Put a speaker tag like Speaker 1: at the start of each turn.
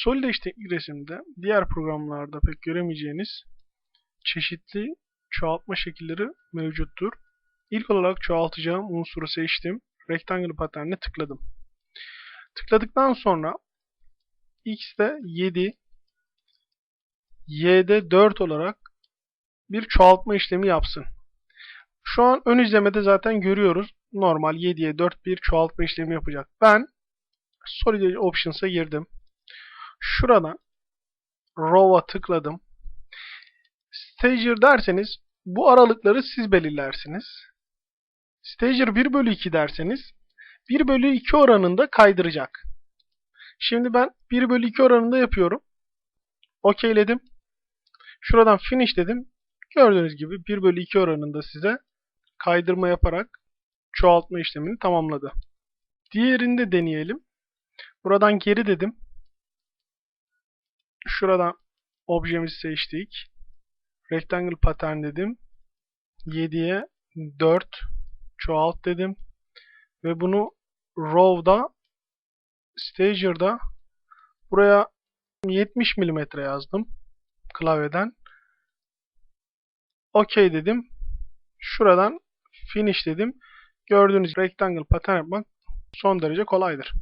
Speaker 1: Solid'deki resimde diğer programlarda pek göremeyeceğiniz çeşitli çoğaltma şekilleri mevcuttur. İlk olarak çoğaltacağım unsuru seçtim. Rectangle paternine tıkladım. Tıkladıktan sonra x'de 7, y'de 4 olarak bir çoğaltma işlemi yapsın. Şu an ön izlemede zaten görüyoruz. Normal 7'ye 4 bir çoğaltma işlemi yapacak. Ben Solid Options'a girdim. Şuradan Row'a tıkladım. Stager derseniz bu aralıkları siz belirlersiniz. Stager 1 bölü 2 derseniz 1 bölü 2 oranında kaydıracak. Şimdi ben 1 bölü 2 oranında yapıyorum. Okeyledim. Şuradan finish dedim. Gördüğünüz gibi 1 bölü 2 oranında size kaydırma yaparak çoğaltma işlemini tamamladı. Diğerini de deneyelim. Buradan geri dedim. Şuradan objemizi seçtik. Rectangle pattern dedim. 7'ye 4 çoğalt dedim. Ve bunu row'da stager'da buraya 70 mm yazdım klavyeden. OK dedim. Şuradan finish dedim. Gördüğünüz rectangle pattern yapmak son derece kolaydır.